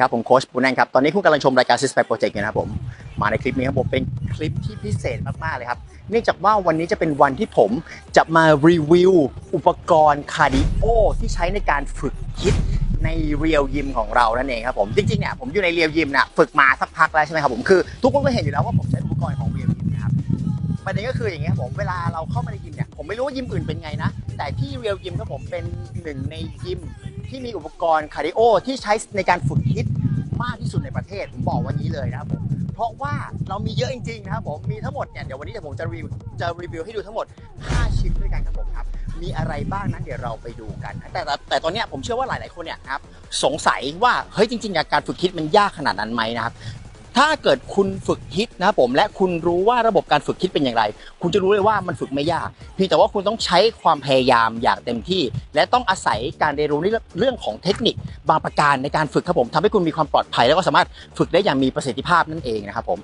ครับผมโค้ชปูแนงครับ ตอนนี้คุณกำลังชมรายการ Six Pack Project นะครับผม มาในคลิปนี้ครับผมเป็นคลิปที่พิเศษมาก ๆ เลยครับ เนื่องจากว่าวันนี้จะเป็นวันที่ผมจะมารีวิว อุปกรณ์คาร์ดิโอที่ใช้ในการฝึกคิดในเรียลยิมของเรานั่นเองครับผม จริง ๆ เนี่ยผมอยู่ในเรียลยิมนะฝึกมาสักพักแล้วใช่ไหมครับผม คือทุกคนก็เห็นอยู่แล้วว่าผมใช้อุปกรณ์ของเรียลยิมนะครับประเด็นก็คืออย่างเงี้ยครับผมเวลาเราเข้ามาในยิมเนี่ยผมไม่รู้ว่ายิมอื่นเป็นไงนะ แต่ที่เรียลยิมครับผมเป็นหนึ่งในยิมที่มีอุปกรณ์คาร์ดิโอที่ใช้ในการฝึกฮิต มากที่สุดในประเทศผมบอกวันนี้เลยนะครับผมเพราะว่าเรามีเยอะจริงๆนะครับผมมีทั้งหมดเนี่ยเดี๋ยววันนี้เดี๋ยวผมจะรีวิวจะรีวิวให้ดูทั้งหมด 5 ชิ้นด้วยกันครับผมครับมีอะไรบ้างนั้นเดี๋ยวเราไปดูกันนะแต่แต่แต่ตอนเนี้ยผมเชื่อว่าหลายๆคนเนี่ยนะครับสงสัยว่าเฮ้ยจริงๆการฝึกคิดมันยากขนาดนั้นไหมนะครับ ถ้าเกิดคุณฝึกคิดนะครับผมและคุณรู้ว่าระบบการฝึกคิดเป็นอย่างไร คุณจะรู้เลยว่ามันฝึกไม่ยากเพียงแต่ว่าคุณต้องใช้ความพยายามอย่างเต็มที่ และต้องอาศัยการเรียนรู้ในเรื่องของเทคนิคบางประการในการฝึกครับผมทำให้คุณมีความปลอดภัย แล้วก็สามารถฝึกได้อย่างมีประสิทธิภาพนั่นเองนะครับผม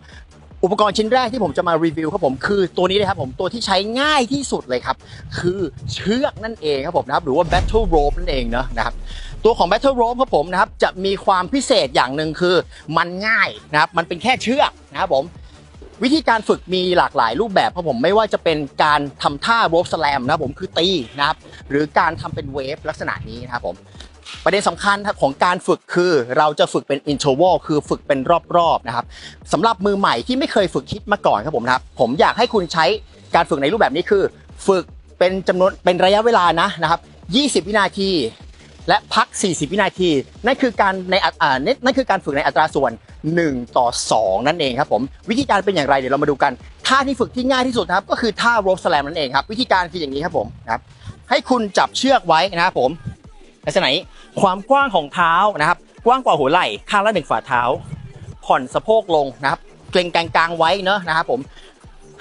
อุปกรณ์ชิ้นแรกที่ผมจะมารีวิวครับผมคือตัวนี้เลยครับผมตัวที่ใช้ง่ายที่สุดเลยครับ คือเชือกนั่นเองครับผมนะครับหรือว่า battle rope นั่นเองเนอะนะครับ ตัวของ Battle Rope ครับผมนะครับจะมีความพิเศษอย่างหนึ่งคือมันง่ายนะครับมันเป็นแค่เชือกนะครับผมวิธีการฝึกมีหลากหลายรูปแบบครับผมไม่ว่าจะเป็นการทำท่า rope slam นะครับผมคือตีนะครับหรือการทำเป็นเวฟลักษณะนี้นะครับผมประเด็นสำคัญของการฝึกคือเราจะฝึกเป็น interval คือฝึกเป็นรอบๆนะครับสำหรับมือใหม่ที่ไม่เคยฝึกคิดมาก่อนครับผมนะครับผมอยากให้คุณใช้การฝึกในรูปแบบนี้คือ ฝึกเป็นจำนวนเป็นระยะเวลานะนะครับ 20 วินาที และพัก 40 วินาที นั่นคือการในอัตอ่านั่นนั่นคือการฝึกในอัตราส่วน 1 ต่อ 2 นั่นเองครับผมวิธีการเป็นอย่างไรเดี๋ยวเรามาดูกันท่าที่ฝึกที่ง่ายที่สุดนะครับ ก็คือท่า rope slam นั่นเองครับ วิธีการคืออย่างนี้ครับผมนะครับให้คุณจับเชือกไว้นะครับผมลักษณะนี้ความกว้างของเท้านะครับ กว้างกว่าหัวไหล่ข้างละหนึ่งฝ่าเท้า ผ่อนสะโพกลงนะครับ เกรงกลางๆไว้เนอะนะครับผม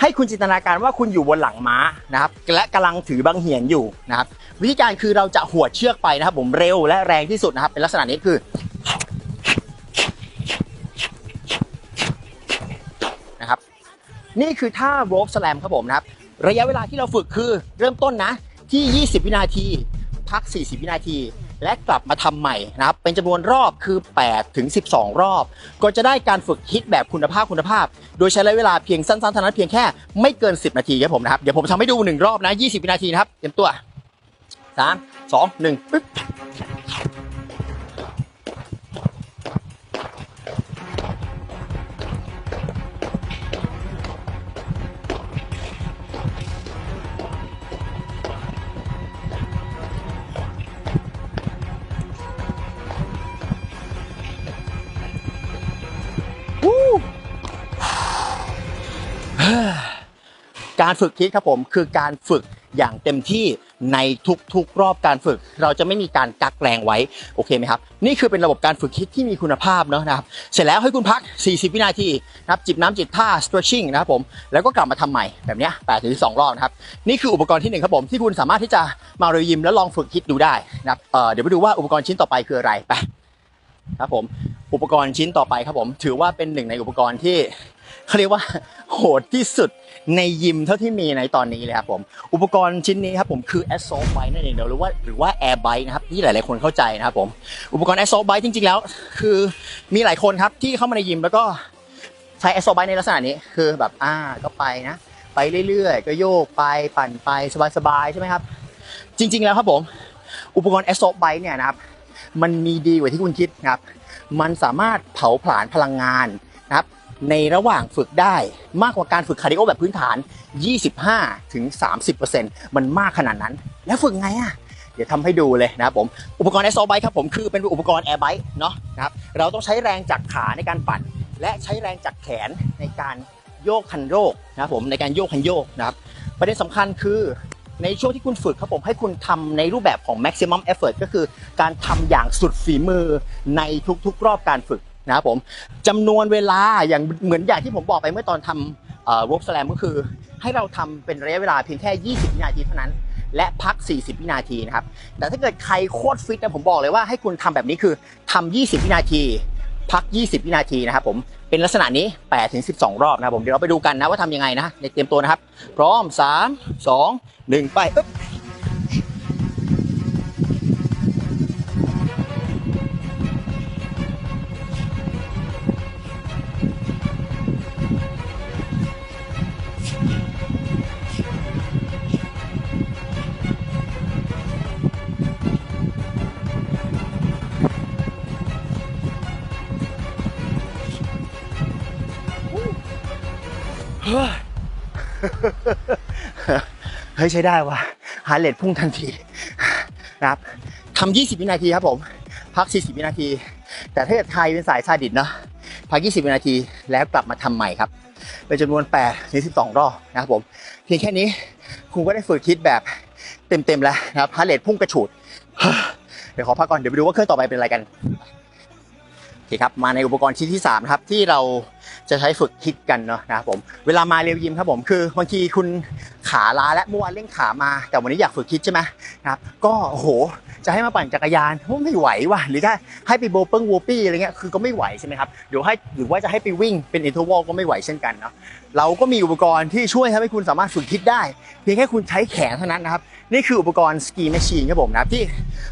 ให้คุณจินตนาการว่าคุณอยู่บนหลังม้านะครับ และกำลังถือบังเหียนอยู่นะครับ วิธีการคือเราจะหวดเชือกไปนะครับผมเร็วและแรงที่สุดนะครับ เป็นลักษณะนี้คือนะครับ นี่คือท่า rope slam ครับผมนะครับ ระยะเวลาที่เราฝึกคือเริ่มต้นนะที่ 20 วินาที พัก 40 วินาที และกลับมาทำใหม่นะครับ เป็นจำนวนรอบคือ 8 ถึง 12 รอบ ก็จะได้การฝึกฮิตแบบคุณภาพคุณภาพ โดยใช้ระยะเวลาเพียงสั้นๆเท่านั้นเพียงแค่ไม่เกิน 10 นาทีครับผมนะครับ เดี๋ยวผมทำให้ดู 1 รอบนะ 20 วินาทีนะครับ เตรียมตัว 3 2 1ปึ๊บการฝึกคิดครับผมคือการฝึก อย่างเต็มที่ในทุกๆ รอบการฝึก เราจะไม่มีการกักแรงไว้โอเคไหมครับนี่คือเป็นระบบการฝึกคิดที่มีคุณภาพเนอะนะครับเสร็จแล้วให้คุณพัก 40 วินาทีนะครับจิบน้ำจิบท่า stretching นะครับผมแล้วก็กลับมาทำใหม่แบบนี้ย8ถึง2รอบนะครับนี่คืออุปกรณ์ที่หนึ่งครับผมที่คุณสามารถที่จะมาเรียยิมแล้วลองฝึกคิดดูได้นะครับเออเดี๋ยวไปดูว่าอุปกรณ์ชิ้นต่อไปคืออะไรไปครับผมอุปกรณ์ชิ้นต่อไปครับผมถือว่าเป็นหนึ่งในอุปกรณ์ที่ เขาเรียกว่าโหดที่สุดในยิมเท่าที่มีในตอนนี้เลยครับผม อุปกรณ์ชิ้นนี้ครับผมคือ Assault Bike นั่นเองเดี๋ยวรือว่าหรือว่า Air Bike นะครับที่หลายๆคนเข้าใจนะครับผมอุปกรณ์ Assault Bike จริงๆแล้ว คือมีหลายคนครับที่เข้ามาในยิมแล้วก็ใช้ Assault Bike ในลักษณะนี้คือแบบอ่าก็ไปนะ ไปเรื่อยๆ ก็โยกไปปั่นไปสบายๆใช่ไหมครับ จริง ๆแล้วครับผม อุปกรณ์ Assault Bike เนี่ยนะครับมันมีดีกว่าที่คุณคิดนะครับ มันสามารถเผาผลาญพลังงานนะครับ ในระหว่างฝึกได้มากกว่าการฝึกคาร์ดิโอแบบพื้นฐาน 25ถึง30%มันมากขนาดนั้น แล้วฝึกไงอะเดี๋ยวทำให้ดูเลยนะครับผม อุปกรณ์ s อ Bike ครับผมคือเป็นอุปกรณ์ Air Bike เนาะนะครับเราต้องใช้แรงจากขาในการปั่น และใช้แรงจากแขนในการโยกคันโยกนะครับผมในการโยกคันโยกนะครับประเด็นสำคัญคือในช่วงที่คุณฝึกครับผมให้คุณทำในรูปแบบของ maximum effort ก็คือการทำอย่างสุดฝีมือในทุกๆ รอบการฝึก นะครับผมจำนวนเวลาอย่างเหมือนอย่างที่ผมบอกไปเมื่อตอนทำเอ่อ rope slam ก็คือ ให้เราทำเป็นระยะเวลาเพียงแค่ 20 วินาทีเท่านั้น และพัก 40 วินาทีนะครับ แต่ถ้าเกิดใครโคตรฟิตนะผมบอกเลยว่าให้คุณทำแบบนี้คือทำ20 วินาที พัก 20 วินาทีนะครับผมเป็นลักษณะนี้8ถึง12 รอบนะครับผมเดี๋ยวเราไปดูกันนะว่าทำยังไงนะในเตรียมตัวนะครับ พร้อม 3 2 1 ไปอึ๊บ ฮ้ยใช้ได้ว่ะฮาร์เรทพุ่งทันทีนะครับทำ20 วินาทีครับผม พัก 40 วินาที แต่ถ้าเกิดใครเป็นสายซาดิสเนาะพัก 20 วินาทีแล้วกลับมาทำใหม่ครับเป็นจำนวน8ถึง12 รอบนะครับผม เพียงแค่นี้คุณก็ได้ฝึกคิดแบบเต็มๆแล้วนะครับฮาร์เรทพุ่งกระฉูดเดี๋ยวขอพักก่อนเดี๋ยวไปดูว่าเครื่องต่อไปเป็นอะไรกันโอเคครับมาในอุปกรณ์ชิ้นที่3นะครับที่เรา จะใช้ฝึกคิดกันเนาะนะครับผมเวลามาเรียวยิมครับผมคือบางทีคุณขาล้าและเมื่อวานเล่นขามา แต่วันนี้อยากฝึกคิดใช่ไหมนะครับก็โอ้โหจะให้มาปั่นจักรยานไม่ไหวว่ะหรือถ้าให้ไปโบเปิ้งโวปี้อะไรเงี้ยคือก็ไม่ไหวใช่ไหมครับเดี๋ยวให้หรือว่าจะให้ไปวิ่งเป็นอินเทอร์วอลก็ไม่ไหวเช่นกันเนาะเราก็มีอุปกรณ์ที่ช่วยทำให้คุณสามารถฝึกคิดได้ เพียงแค่คุณใช้แขนเท่านั้นนะครับ นี่คืออุปกรณ์สกีแมชชีนครับผมนะครับที่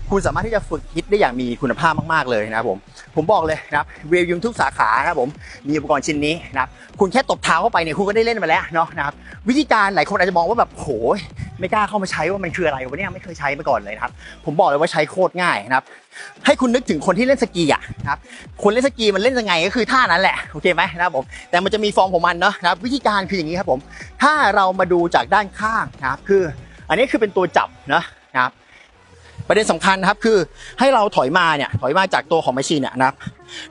คุณสามารถที่จะฝึกคิดได้อย่างมีคุณภาพมากๆเลยนะครับผมผมบอกเลยนะครับเรียวิวทุกสาขานะครับผมมีอุปกรณ์ชิ้นนี้นะครับคุณแค่ตบเท้าเข้าไปเนี่ยคุณก็ได้เล่นมาแล้วเนาะนะครับวิธีการหลายคนอาจจะมองว่าแบบโหยไม่กล้าเข้ามาใช้ว่ามันคืออะไรวะเนี่ยไม่เคยใช้มาก่อนเลยนะครับผมบอกเลยว่าใช้โคตรง่ายนะครับให้คุณนึกถึงคนที่เล่นสกีอะนะครับคนเล่นสกีมันเล่นยังไงก็คือท่านั้นแหละโอเคไหมนะครับผมแต่มันจะมีฟอร์มของมันเนาะนะครับวิธีการคืออย่างนี้ครับผมถ้าเรามาดูจากด้านข้างนะครับคือ อันนี้คือเป็นตัวจับนะนะครับประเด็นสำคัญนะครับคือให้เราถอยมาเนี่ยถอยมาจากตัวของแมชชีนเนี่ยนะครับ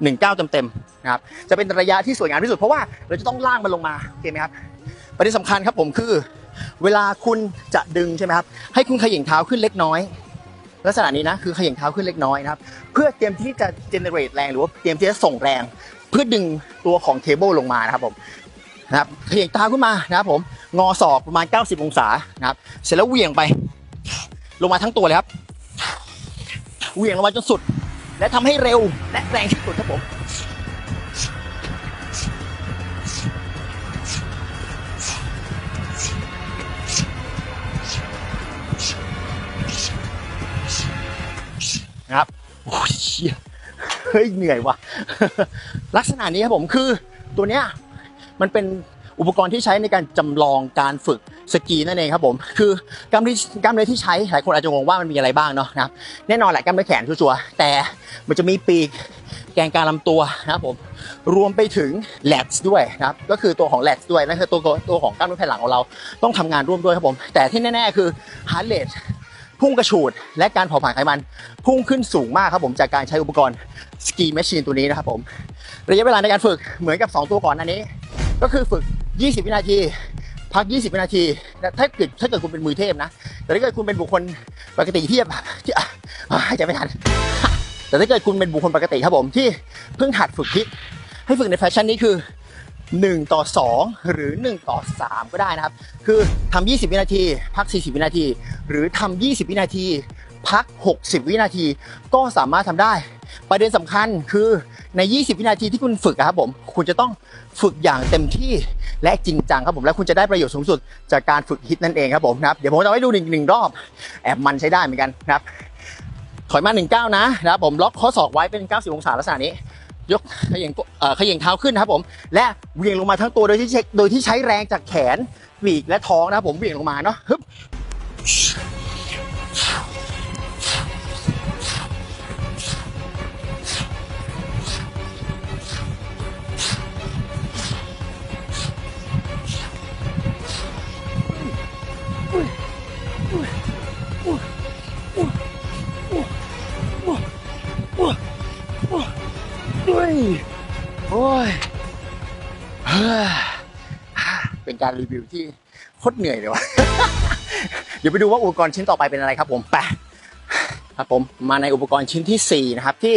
หนึ่งเก้าเต็มๆนะครับจะเป็นระยะที่สวยงามที่สุดเพราะว่าเราจะต้องล่างมันลงมาโอเคไหมครับประเด็นสำคัญครับผมคือ เวลาคุณจะดึงใช่ไหมครับให้คุณขย่งเท้าขึ้นเล็กน้อย ลักษณะนี้นะคือขย่งเท้าขึ้นเล็กน้อยนะครับเพื่อเตรียมที่จะ generate แรงหรือว่าเตรียมที่จะส่งแรง เพื่อดึงตัวของเทเบิลลงมานะครับผม นะครับเขย่งเท้าขึ้นมานะครับผมงอศอกประมาณ 90 องศานะครับ เสร็จแล้วเหวี่ยงไป ลงมาทั้งตัวเลยครับเหวี่ยงลงมาจนสุด และทำให้เร็วและแรงที่สุดครับผมนะครับโอ้ยเชี่ยเฮ้ยเหนื่อยว่ะลักษณะนี้ครับผมคือตัวเนี้ย มันเป็นอุปกรณ์ที่ใช้ในการจำลองการฝึกสกีนั่นเองครับผม คือกล้ามเนื้อกล้ามเนื้อที่ใช้หลายคนอาจจะงงว่ามันมีอะไรบ้างเนาะนะครับแน่นอนแหละกล้ามเนื้อแขนชัวร์ๆแต่มันจะมีปีกแกนกลารลำตัวนะครับผมรวมไปถึงแลทด้วยนะครับก็คือตัวของแลทด้วยนั่นคือตัวตัวของกล้ามเนื้อแผ่นหลังของเราต้องทำงานร่วมด้วยครับผม แต่ที่แน่ ๆ คือฮาร์ดเรทพุ่งกระฉูดและการเผาผลาญไขมัน พุ่งขึ้นสูงมากครับผมจากการใช้อุปกรณ์สกีแมชชีนตัวนี้นะครับผม ระยะเวลาในการฝึกเหมือนกับ 2 ตัวก่อนอันนี้ ก็คือฝึก 20 วินาที พัก 20 วินาทีแต่ถ้าเกิดถ้าเกิดคุณเป็นมือเทพนะ แต่ถ้าเกิดคุณเป็นบุคคลปกติที่แบบที่อะอะหายใจไม่ทัน แต่ถ้าเกิดคุณเป็นบุคคลปกติครับผมที่เพิ่งหัดฝึกคิด ให้ฝึกในแฟชั่นนี้คือ 1 ต่อ 2 หรือ 1 ต่อ 3 ก็ได้นะครับ คือทำ20 วินาที พัก 40 วินาที หรือทำ20 วินาที พัก 60 วินาที ก็สามารถทำได้ ประเด็นสำคัญคือ ใน 20 วินาทีที่คุณฝึกอะครับผม คุณจะต้องฝึกอย่างเต็มที่และจริงจังครับผมและคุณจะได้ประโยชน์สูงสุดจากการฝึกฮิตนั่นเองครับผมนะครับเดี๋ยวผมจะให้ดูหนึ่งหนึ่งรอบ แอบมันใช้ได้เหมือนกันนะครับถอยมา19นะนะครับผมล็อกข้อศอกไว้เป็น 90 องศาลักษณะนี้ ยกเขย่งตัวเออขย่งเท้าขึ้นนะครับผม และเวียงลงมาทั้งตัวโดยที่ใช้โดยที่ใช้แรงจากแขนปีกและท้องนะครับผมเวียงลงมาเนาะฮึบ การรีวิวที่โคตรเหนื่อยเลยว่ะเดี๋ยวไปดูว่าอุปกรณ์ชิ้นต่อไปเป็นอะไรครับผมไปครับผมมาในอุปกรณ์ชิ้นที่ 4 นะครับ ที่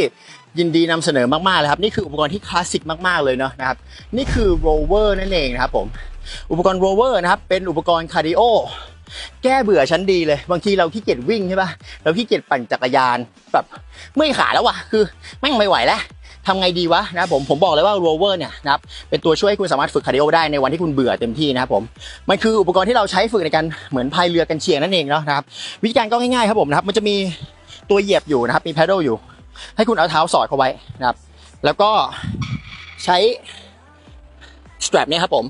ยินดีนำเสนอมากๆเลยครับ นี่คืออุปกรณ์ที่คลาสสิกมากๆเลยเนาะนะครับ นี่คือโรเวอร์นั่นเองนะครับผมอุปกรณ์โรเวอร์นะครับ เป็นอุปกรณ์คาร์ดิโอแก้เบื่อชั้นดีเลย บางทีเราขี้เกียจวิ่งใช่ปะเราขี้เกียจปั่นจักรยานแบบเมื่อยขาแล้วว่ะคือแม่งไม่ไหวแล้ว ทำไงดีวะนะครับผมผมบอกเลยว่าโรเวอร์เนี่ยนะครับเป็นตัวช่วยให้คุณสามารถฝึกคาร์ดิโอได้ในวันที่คุณเบื่อเต็มที่นะครับผมมันคืออุปกรณ์ที่เราใช้ฝึกในการเหมือนพายเรือกันเชียงนั่นเองเนาะนะครับวิธีการก็ง่ายๆครับผมนะครับมันจะมีตัวเหยียบอยู่นะครับมี pedal อยู่ ให้คุณเอาเท้าสอดเข้าไว้นะครับแล้วก็ใช้ strap เนี่ยครับผม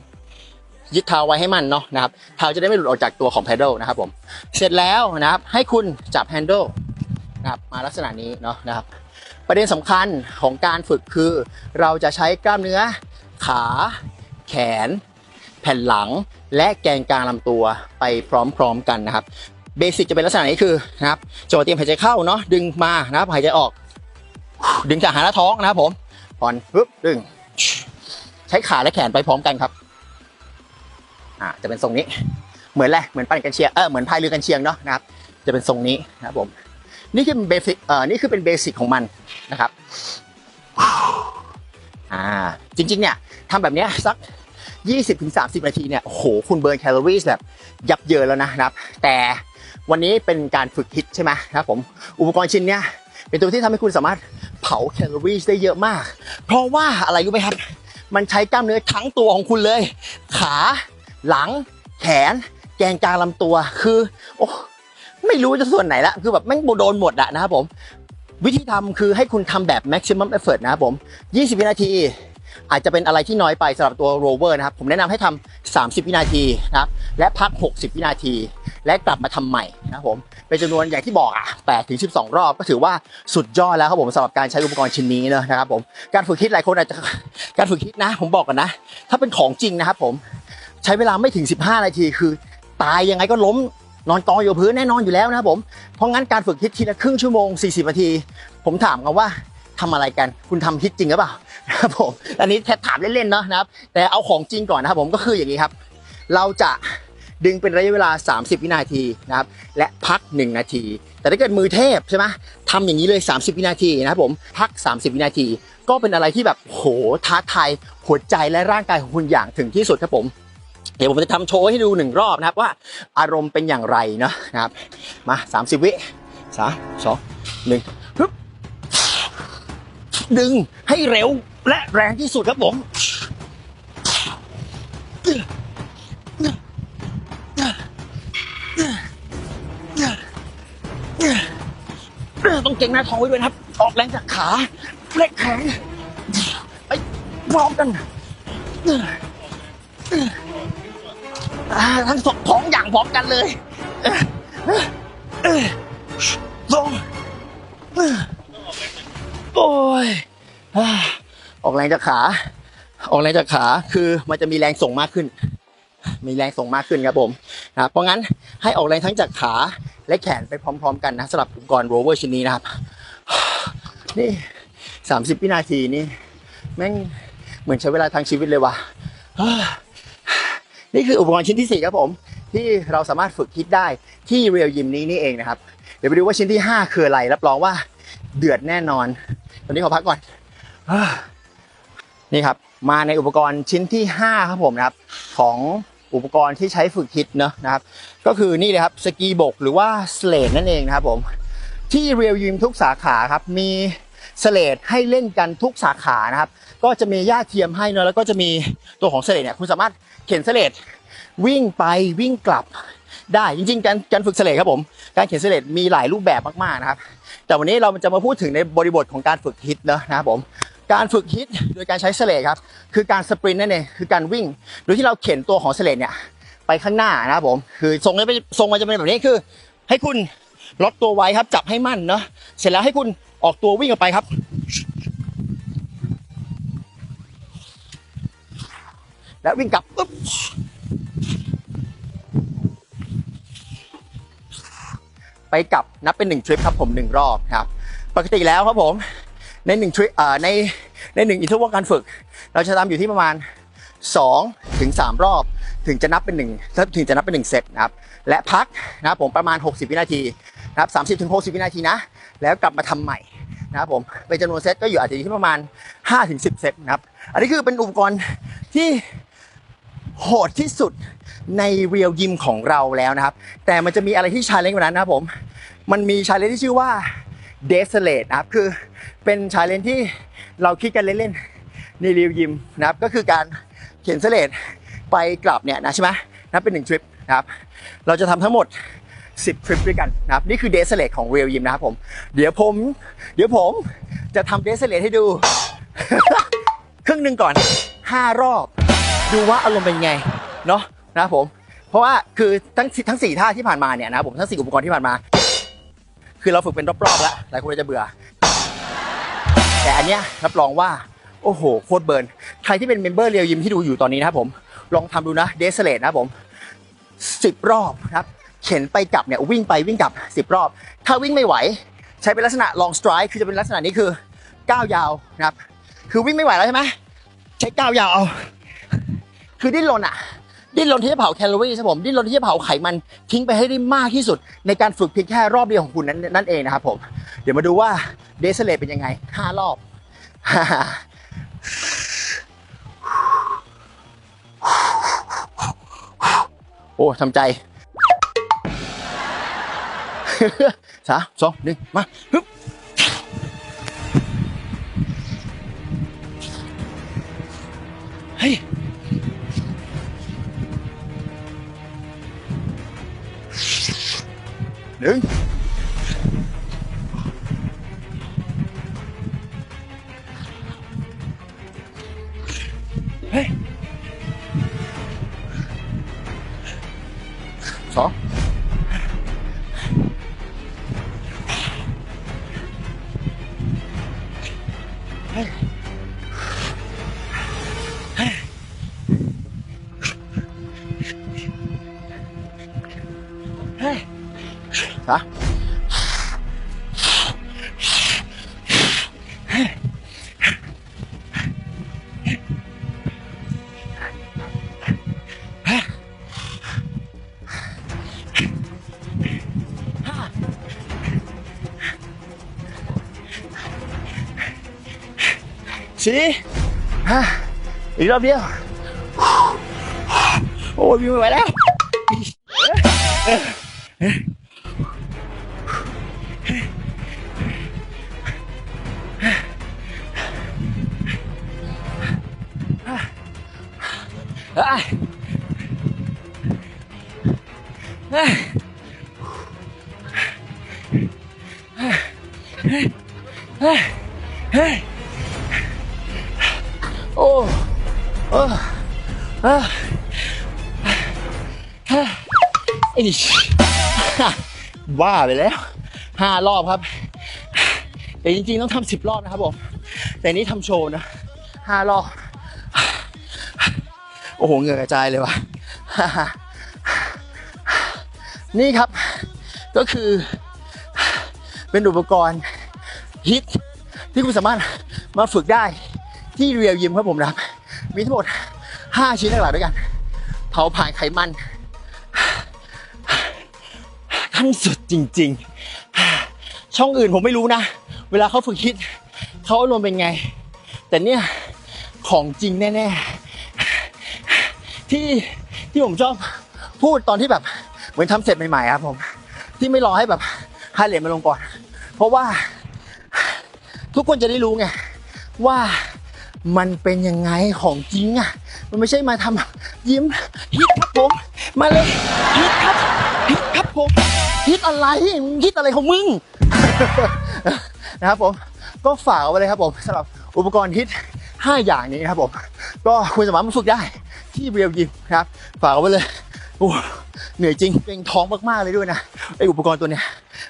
ยึดเท้าไว้ให้มันเนาะนะครับเท้าจะได้ไม่หลุดออกจากตัวของ pedal นะครับผมเสร็จแล้วนะครับให้คุณจับ handle นะครับมาลักษณะนี้เนาะนะครับ ประเด็นสำคัญของการฝึกคือ เราจะใช้กล้ามเนื้อ ขา แขน แผ่นหลัง และแกนกลางลำตัวไปพร้อมๆกันนะครับเบสิกจะเป็นลักษณะนี้คือนะครับจังหวะเตรียมหายใจเข้าเนาะดึงมานะครับหายใจออก ดึงจากหาหน้าท้องนะครับผมผ่อนปึ๊บดึง ใช้ขาและแขนไปพร้อมกันครับอ่าจะเป็นทรงนี้ เหมือนแหละไรเหมือนปั่นกันเชียงเออเหมือนพายเรือกันเชียงเนาะนะครับ จะเป็นทรงนี้นะครับผม นี่คือเป็นเบสิกเอ่อนี่คือเป็นเบสิกของมันนะครับอ่าจริงๆเนี่ยทำแบบเนี้ยสัก 20-30 นาทีเนี่ยโหคุณเบิร์นแคลอรี่แบบยับเยินแล้วนะครับ แต่วันนี้เป็นการฝึกฮิตใช่ไหมครับผมอุปกรณ์ชิ้นเนี้ยเป็นตัวที่ทำให้คุณสามารถเผาแคลอรี่ได้เยอะมาก เพราะว่าอะไรรู้ไหมครับ มันใช้กล้ามเนื้อทั้งตัวของคุณเลย ขา หลัง แขน แกนกลางลำตัวคือ โอ้ ไม่รู้จะส่วนไหนละคือแบบแม่งโดนหมดอะนะครับผม วิธีทำคือให้คุณทำแบบ maximum effort นะครับผม 20 วินาที อาจจะเป็นอะไรที่น้อยไปสำหรับตัว rover นะครับ ผมแนะนำให้ทำ30 วินาทีนะครับ และพัก 60 วินาที และกลับมาทำใหม่นะครับผม เป็นจำนวนอย่างที่บอกอะ8ถึง12 รอบก็ถือว่าสุดยอดแล้วครับผมสำหรับการใช้อุปกรณ์ชิ้นนี้เนอะนะครับผม การฝึกคิดหลายคนอาจจะการฝึกคิดนะ ผมบอกกันนะ ถ้าเป็นของจริงนะครับผม ใช้เวลาไม่ถึง 15 นาทีคือ ตายยังไงก็ล้ม นอนกองอยู่พื้นแน่นอนอยู่แล้วนะครับผม เพราะงั้นการฝึกฮิตทีละครึ่งชั่วโมง 40นาที ผมถามกันว่าทำอะไรกัน คุณทำฮิตจริงหรือเปล่านะครับผม อันนี้แค่ถามเล่นๆเนาะนะครับ แต่เอาของจริงก่อนนะครับผมก็คืออย่างนี้ครับ เราจะดึงเป็นระยะเวลา 30 วินาทีนะครับและพัก 1 นาที แต่ถ้าเกิดมือเทพใช่ไหมทำอย่างนี้เลย 30 วินาทีนะครับผมพัก 30 วินาที ก็เป็นอะไรที่แบบโหท้าทายหัวใจและร่างกายของคุณอย่างถึงที่สุดครับผม เดี๋ยวผมจะทำโชว์ให้ดูหนึ่งรอบนะครับว่าอารมณ์เป็นอย่างไรเนาะนะครับ มา 30 วิสามสองหนึ่งฮึบดึงให้เร็วและแรงที่สุดครับผมต้องเก่งหน้าท้องไว้ด้วยนะครับ ออกแรงจากขาและแขนไปพร้อมกัน ทั้งสองท้องอย่างพร้อมกันเลยเออเออเออสองโอ้ยออกแรงจากขา ออกแรงจากขาคือมันจะมีแรงส่งมากขึ้น มีแรงส่งมากขึ้นครับผมนะเพราะงั้นให้ออกแรงทั้งจากขาและแขนไปพร้อม ๆ กันนะสำหรับอุปกรณ์โรเวอร์ชิ้นนี้นะครับ นี่ 30 วินาทีนี่แม่งเหมือนใช้เวลาทางชีวิตเลยว่ะ นี่คืออุปกรณ์ชิ้นที่ 4 ครับผม ที่เราสามารถฝึกคิดได้ที่เรียลยิมนี้นี่เองนะครับ เดี๋ยวไปดูว่าชิ้นที่ 5 คืออะไร รับรองว่าเดือดแน่นอน ตอนนี้ขอพักก่อน นี่ครับมาในอุปกรณ์ชิ้นที่ 5 ครับผมนะครับ ของอุปกรณ์ที่ใช้ฝึกคิดเนอะนะครับ ก็คือนี่เลยครับสกีบกหรือว่าสเลดนั่นเองนะครับผมที่เรียลยิมทุกสาขาครับมี สเลดให้เล่นกันทุกสาขานะครับ ก็จะมีหญ้าเทียมให้เนอะแล้วก็จะมีตัวของสเลดเนี่ยคุณสามารถเข็นสเลดวิ่งไปวิ่งกลับได้จริงๆการการฝึกสเลดครับผมการเข็นสเลดมีหลายรูปแบบมากๆนะครับ แต่วันนี้เราจะมาพูดถึงในบริบทของการฝึกฮิตเนอะนะครับผมการฝึกฮิตโดยการใช้สเลดครับคือการสปรินต์นั่นเองคือการวิ่ง โดยที่เราเข็นตัวของสเลดเนี่ยไปข้างหน้านะครับผมคือทรงจะเป็นทรงมันจะเป็นแบบนี้คือ ให้คุณล็อกตัวไว้ครับจับให้มั่นเนาะเสร็จแล้วให้คุณ ออกตัววิ่งออกไปครับ แล้ววิ่งกลับปุ๊บไปกลับนับเป็นหนึ่งทริปครับผมหนึ่งรอบครับปกติแล้วครับผมในหนึ่งทริปในในหนึ่งอินทวการฝึก เราจะทำอยู่ที่ประมาณ2ถึง3รอบ ถึงจะนับเป็นหนึ่งถึงจะนับเป็นหนึ่งเซตนะครับและพักนะครับผมประมาณ 60 วินาทีนะครับ30ถึง60 วินาทีนะ แล้วกลับมาทำใหม่นะครับผมเป็นจำนวนเซตก็อยู่อาจจะอยู่ที่ประมาณ5ถึง10 เซตนะครับ อันนี้คือเป็นอุปกรณ์ที่โหดที่สุดในเรียลยิมของเราแล้วนะครับ แต่มันจะมีอะไรที่ชาเลนจ์กว่านั้นนะครับผม มันมีชาเลนจ์ที่ชื่อว่าเดสเลตนะครับ คือเป็นชาเลนจ์ที่เราคิดกันเล่นๆในเรียลยิมนะครับ ก็คือการเขียนเสเลตไปกลับเนี่ยนะใช่ไหมนับเป็นหนึ่งทริปนะครับ เราจะทำทั้งหมด 10ทริปด้วยกันนะครับนี่คือเดสเลตของเรียลยิมนะครับผม เดี๋ยวผม เดี๋ยวผมจะทำเดสเลตให้ดู ครึ่งหนึ่งก่อน 5 รอบ ดูว่าอารมณ์เป็นไง เนาะนะครับผม เพราะว่าคือทั้งทั้งสี่ท่าที่ผ่านมาเนี่ยนะครับผมทั้งสี่อุปกรณ์ที่ผ่านมา คือเราฝึกเป็นรอบๆแล้วหลายคนจจะเบื่อ แต่อันเนี้ยรับรองว่าโอ้โหโคตรเบิร์น ใครที่เป็นเมมเบอร์เรียวยิมที่ดูอยู่ตอนนี้นะครับผม ลองทำดูนะเดสเลตนะครับผมสิบรอบนะครับ เข็นไปกลับเนี่ยวิ่งไปวิ่งกลับสิบรอบ ถ้าวิ่งไม่ไหว ใช้เป็นลักษณะ long stride คือจะเป็นลักษณะนี้คือก้าวยาวนะครับ คือวิ่งไม่ไหวแล้วใช่ไหมใช้ก้าวยาวเอาคือดิ้นรนอะดิ้นรนที่จะเผาแคลอรี่ครับผมดิ้นรนที่จะเผาไขมันทิ้งไปให้ได้มากที่สุด ในการฝึกเพียงแค่รอบเดียวของคุณนั้นนั่นเองนะครับผมเดี๋ยวมาดูว่าเดซเลตเป็นยังไงห้ารอบโอ้ทำใจ สามสองห เฮ้ สี่ห้าอีกรอบ ว่าไปแล้วห้ารอบครับ แต่จริงๆต้องทำสิบรอบนะครับผม แต่นี้ทำโชว์นะห้ารอบ โอ้โหเหงื่อกระจายเลยว่ะนี่ครับก็คือเป็นอุปกรณ์ฮิตที่คุณสามารถมาฝึกได้ที่เรียวยิมครับผมนะครับ มีทั้งหมด 5 ชิ้นหลักๆด้วยกัน เผาผ่านไขมันขั้นสุด จริง ๆ ช่องอื่นผมไม่รู้นะ เวลาเขาฝึกฮิตเขาอารมณ์เป็นไง แต่เนี่ยของจริงแน่ ๆ ที่ที่ผมชอบพูดตอนที่แบบเหมือนทำเสร็จใหม่ๆครับผม ที่ไม่รอให้แบบไฮเลทมาลงก่อน เพราะว่าทุกคนจะได้รู้ไงว่ามันเป็นยังไงของจริงอะ มันไม่ใช่มาทำยิ้มฮิตครับผม มาเลยฮิตครับฮิตครับผม ฮิตอะไรฮิตอะไรของมึง นะครับผมก็ฝากเอาไว้เลยครับผมสำหรับอุปกรณ์ฮิต 5 อย่างนี้นะครับผม ก็คุณสามารถมาฝึกได้ที่เรียวยิมนะครับฝากเอาไว้เลยโอ้เหนื่อยจริงเกรงท้องมากๆเลยด้วยนะไออุปกรณ์ตัวเนี้ย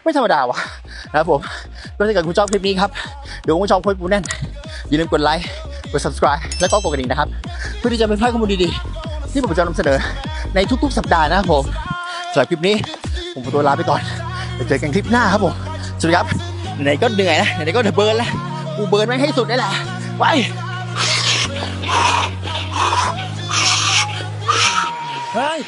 ไม่ธรรมดาว่ะนะครับผมก็ถ้าเกิดคุณชอบคลิปนี้ครับเดี๋ยวคุณชอบโค้ชปูแน่นอย่าลืมกดไลค์กด subscribe แล้วก็กดกระดิ่งนะครับ เพื่อที่จะไม่พลาดข้อมูลดีๆ ที่ผมจะนำเสนอในทุกๆ สัปดาห์นะครับผมสำหรับคลิปนี้ ผมขอตัวลาไปก่อนเดี๋ยวเจอกันคลิปหน้าครับผมสวัสดีครับไหนๆก็เหนื่อยนะไหนๆก็เดือเบิร์นแล้วกูเบิร์นไม่งให้สุดนี่แหละไปเฮ้ย